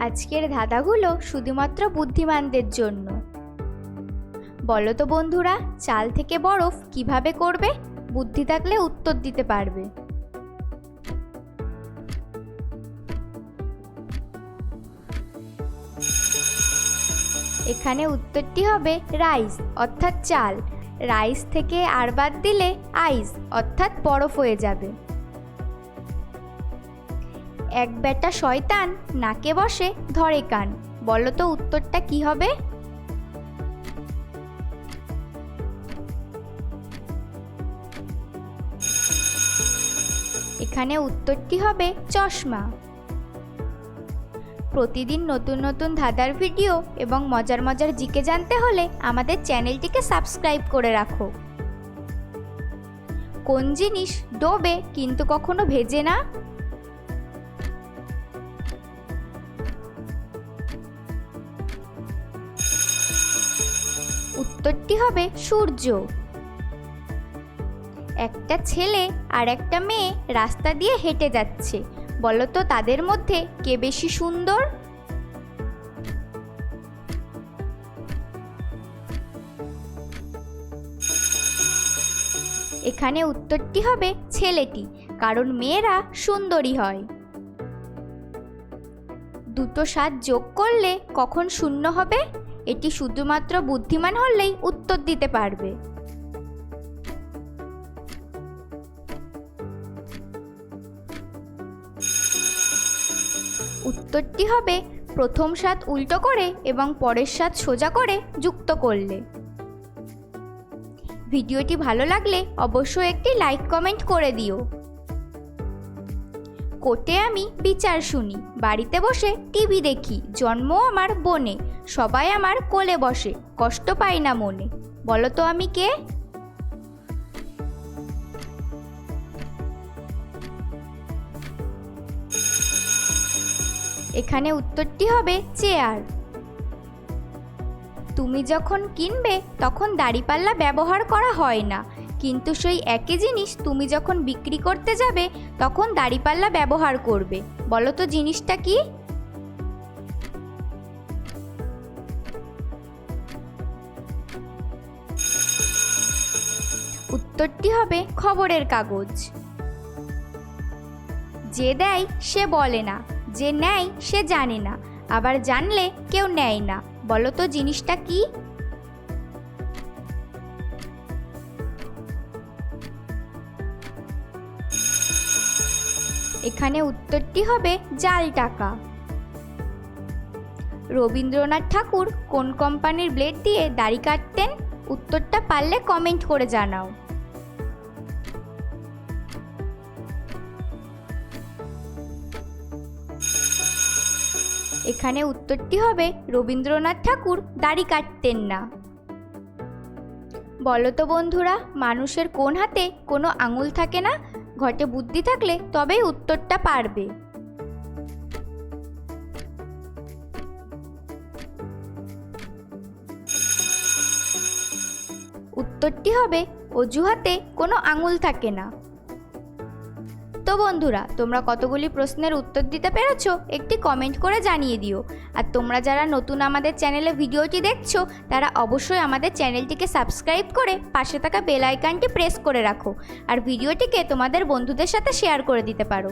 আজকের ধাঁধাগুলো শুধুমাত্র বুদ্ধিমানদের জন্য। বলো তো বন্ধুরা, চাল থেকে বরফ কীভাবে করবে? বুদ্ধি থাকলে উত্তর দিতে পারবে। এখানে উত্তরটি হবে রাইস, অর্থাৎ চাল। রাইস থেকে আর বাদ দিলে আইস, অর্থাৎ বরফ হয়ে যাবে। এক বেটা শয়তান নাকে বসে ধরে কান। বলো তো উত্তরটা কি হবে? এখানে উত্তরটি হবে চশমা। প্রতিদিন নতুন নতুন ধাঁধার ভিডিও এবং মজার মজার জিকে জানতে হলে আমাদের চ্যানেলটিকে সাবস্ক্রাইব করে রাখো। কোন জিনিস ডোবে কিন্তু কখনো ভেজে না? উত্তরটি হবে সূর্য। একটা ছেলে আর একটা মেয়ে রাস্তা দিয়ে হেঁটে যাচ্ছে। বলতো তাদের মধ্যে কে বেশি সুন্দর? এখানে উত্তরটি হবে ছেলেটি, কারণ মেয়েরা সুন্দরী হয়। দুটো সাত যোগ করলে কখন শূন্য হবে? এটি শুধুমাত্র বুদ্ধিমান হলেই উত্তর দিতে পারবে। উত্তরটি হবে, প্রথম সাত উল্টো করে এবং পরের সাত সোজা করে যুক্ত করলে। ভিডিওটি ভালো লাগলে অবশ্যই একটি লাইক কমেন্ট করে দিও। কোর্টে আমি বিচার শুনি। বাড়িতে বসে টিভি দেখি। জন্ম আমার বনে। সবাই আমার কোলে বসে। কষ্ট পাই না মনে। বলো তো আমি কে? এখানে উত্তরটি হবে চেয়ার। তুমি যখন কিনবে, তখন দাড়িপাল্লা ব্যবহার করা হয় না। কিন্তু সেই একই জিনিস তুমি যখন বিক্রি করতে যাবে, তখন দাড়িপাল্লা ব্যবহার করবে। বলো তো জিনিসটা কি? উত্তরটি হবে খবরের কাগজ। যে দেয় সে বলে না, যে নেয় সে জানে না, আবার জানলে কেউ নেয় না। বলো তো জিনিসটা কি? এখানে উত্তরটি হবে জাল টাকা। রবীন্দ্রনাথ ঠাকুর কোন কোম্পানির ব্লেড দিয়ে দাড়ি কাটতেন? উত্তরটা পারলে কমেন্ট করে জানাও। এখানে উত্তরটি হবে রবীন্দ্রনাথ ঠাকুর দাড়ি কাটতেন না। বলতো বন্ধুরা, মানুষের কোন হাতে কোনো আঙুল থাকে না? ঘটে বুদ্ধি থাকলে তবেই উত্তরটা পারবে। উত্তরটি হবে অজুহাতে কোনো আঙুল থাকে না। তো বন্ধুরা, তোমরা কতগুলি প্রশ্নের উত্তর দিতে পেরেছ, একটি কমেন্ট করে জানিয়ে দিও। আর তোমরা যারা নতুন আমাদের চ্যানেলে ভিডিওটি দেখছ, তারা অবশ্যই আমাদের চ্যানেলটিকে সাবস্ক্রাইব করে পাশে থাকা বেল আইকনটি প্রেস করে রাখো। আর ভিডিওটিকে তোমাদের বন্ধুদের সাথে শেয়ার করে দিতে পারো।